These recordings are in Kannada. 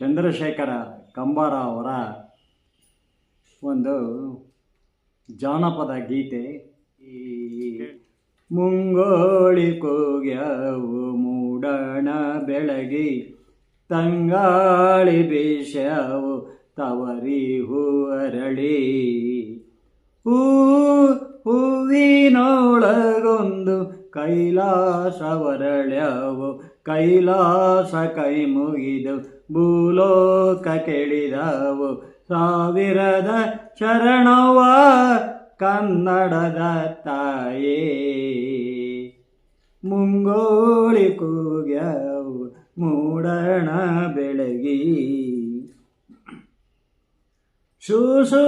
ಚಂದ್ರಶೇಖರ ಕಂಬಾರ ಅವರ ಒಂದು ಜಾನಪದ ಗೀತೆ. ಈ ಮುಂಗೋಳಿ ಕೂಗ್ಯವು ಮೂಡಣ ಬೆಳಗಿ ತಂಗಾಳಿ ಬೀಸ್ಯಾವು ತವರಿ ಹೂ ಅರಳಿ ಹೂ, ಹೂವಿನೊಳಗೊಂದು ಕೈಲಾಸವರಳ್ಯವು ಕೈಲಾಸ ಕೈ ಮುಗಿದು ಭೂಲೋಕ ಕೆಳಿದವು. ಸಾವಿರದ ಶರಣವ ಕನ್ನಡದ ತಾಯೇ. ಮುಂಗೋಳಿ ಕೂಗ್ಯವು, ಮೂಡಣ ಬೆಳಗಿ. ಶೂಸು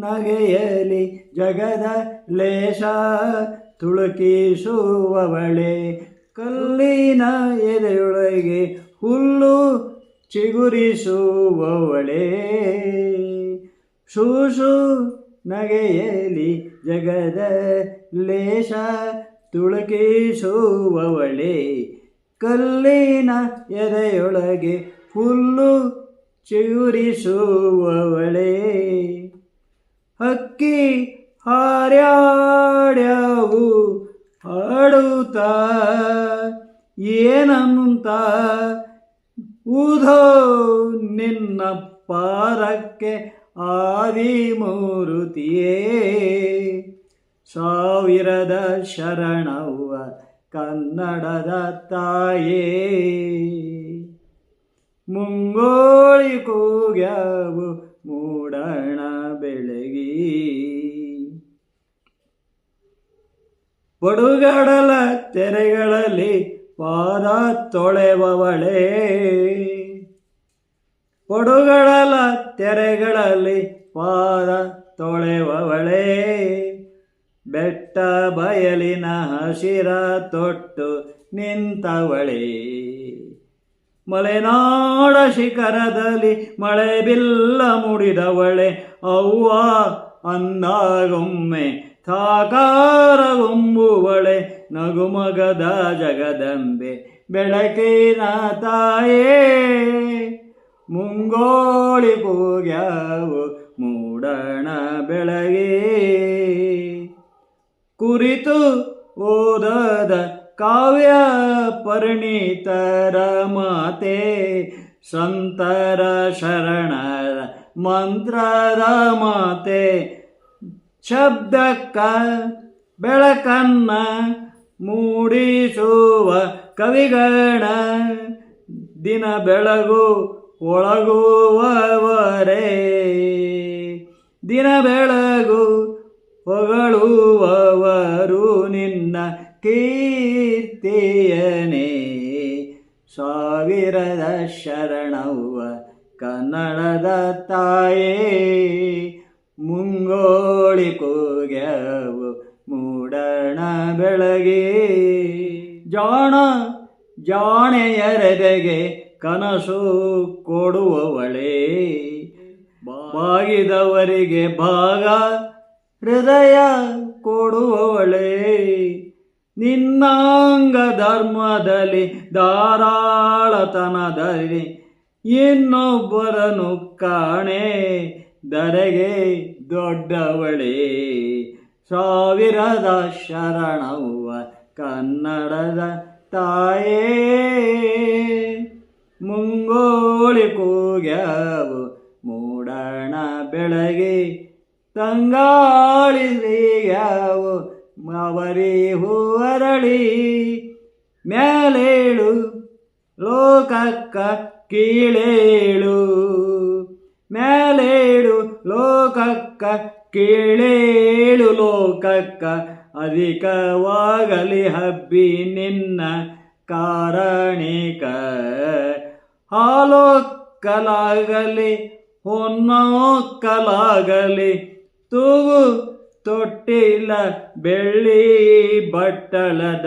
ನಗೆಯಲಿ ಜಗದ ಲೇಷ ತುಳುಕಿಸುವವಳೆ. ಕಲ್ಲಿನ ಎದೆಯೊಳಗೆ ಹುಲ್ಲು ಚಿಗುರಿಸುವವಳೆ. ಶೂಸು ನಗೆಯಲಿ ಜಗದ ಲೇಷ ತುಳುಕಿಸುವವಳೆ. ಕಲ್ಲಿನ ಎದೆಯೊಳಗೆ ಹುಲ್ಲು ಚಿಗುರಿಸುವವಳೆ ಹಕ್ಕಿ ಹಾರ್ಯಾಡ್ಯಾವು ಹಾಡುತ್ತ ಏನಂತ ಊಧೋ ನಿನ್ನ ಪಾರಕ್ಕೆ ಆದಿಮೂರುತಿಯೇ ಸಾವಿರದ ಶರಣವ್ವ ಕನ್ನಡದ ತಾಯೇ. ಮುಂಗೋಳಿ ಕೂಗ್ಯಾವು ಮೂಡಣ ಬೆಳಗಿ. ಒಡುಗಡಲ ತೆರೆಗಳಲ್ಲಿ ಪಾದ ತೊಳೆವವಳೆ. ಒಡುಗಡಲ ತೆರೆಗಳಲ್ಲಿ ಪಾದ ತೊಳೆವವಳೆ. ಬೆಟ್ಟ ಬಯಲಿನ ಹಸಿರ ತೊಟ್ಟು ನಿಂತವಳೆ. ಮಲೆನಾಡ ಶಿಖರದಲ್ಲಿ ಮಳೆ ಬಿಲ್ಲ ಮುಡಿದವಳೆ. ಅವ್ವ ಅಂದಾಗೊಮ್ಮೆ ಸಾಕಾರಗೊಂಬುವಳೆ ನಗುಮಗದ ಜಗದಂಬೆ ಬೆಳಕಿನ ತಾಯೇ ಮುಂಗೋಳಿ ಪೂಗ್ಯಾವು ಮೂಡಣ ಬೆಳಗೇ. ಕುರಿತು ಓದದ ಕಾವ್ಯ ಪರಿಣಿತರ ಮಾತೆ ಸಂತರ ಶರಣರ ಮಂತ್ರರ ಮಾತೆ ಶಬ್ದಕ್ಕ ಬೆಳಕನ್ನ ಮೂಡಿಸುವ ಕವಿಗಣ ದಿನ ಬೆಳಗು ಒಳಗುವವರೇ. ದಿನ ಬೆಳಗು ಹೊಗಳುವವರು ನಿನ್ನ ಕೀರ್ತಿಯನೇ, ಸಾವಿರದ ಶರಣವ್ವ ಕನ್ನಡದ ತಾಯೇ, ಮುಂಗೋಳಿ ಕೂಗ್ಯವು ಮೂಡಣ ಬೆಳಗ್ಗೆ ಜಾಣ ಜಾಣೆಯರೆದೆಗೆ ಕನಸು ಕೊಡುವವಳೇ, ಬಾಗಿದವರಿಗೆ ಭಾಗ ಹೃದಯ ಕೊಡುವವಳೇ. ನಿನ್ನಾಂಗ ಧರ್ಮದಲ್ಲಿ, ಧಾರಾಳತನದಲ್ಲಿ ಇನ್ನೊಬ್ಬರನು ಕಾಣೆ ದರೆಗೆ ದೊಡ್ಡವಳೆ. ಸಾವಿರದ ಶರಣವ್ವ ಕನ್ನಡದ ತಾಯೇ. ಮುಂಗೋಳಿ ಕೂಗ್ಯಾವು ಮೂಡಣ ಬೆಳಗ್ಗೆ ತಂಗಾಳಿಯಾವು ಮವರಿ ಹೂವರಳಿ, ಮೇಲೇಳು, ಲೋಕಕ್ಕ ಕೀಳೇಳು. ಮೇಲೇಳು, ಲೋಕಕ್ಕ ಕೀಳೇಳು, ಲೋಕಕ್ಕ ಅಧಿಕವಾಗಲಿ ಹಬ್ಬಿ ನಿನ್ನ ಕಾರಣಿಕ. ಹಾಲೋಕ್ಕಲಾಗಲಿ ಹೊನ್ನೋಕ್ಕಲಾಗಲಿ ತೂಗು ತೊಟ್ಟಿಲ್ಲ ಬೆಳ್ಳಿ ಬಟ್ಟಳದ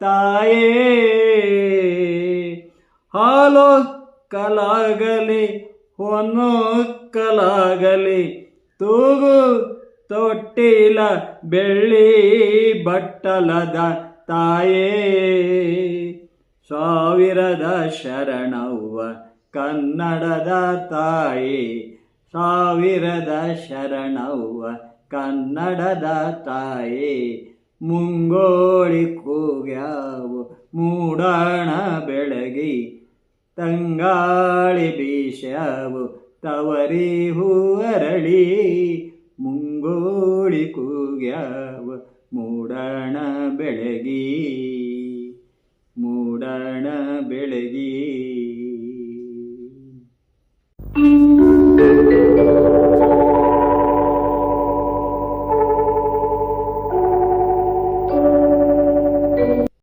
ತಾಯೇ. ಹಾಲು ಕಲಾಗಲಿ, ಹೊನ್ನು ಕಲಾಗಲಿ, ತೂಗು ತೊಟ್ಟಿಲ ಬೆಳ್ಳಿ ಬಟ್ಟಲದ ತಾಯೇ. ಸಾವಿರದ ಶರಣವ್ವ ಕನ್ನಡದ ತಾಯಿ, ಸಾವಿರದ ಶರಣವ್ವ ಕನ್ನಡದ ತಾಯಿ ಮುಂಗೋಳಿ ಕೂಗ್ಯಾವು ಮೂಡಣ ಬೆಳಗಿ ತಂಗಾಳಿ ಬೀಸ್ಯಾವು ತವರಿ ಹೂವರಳಿ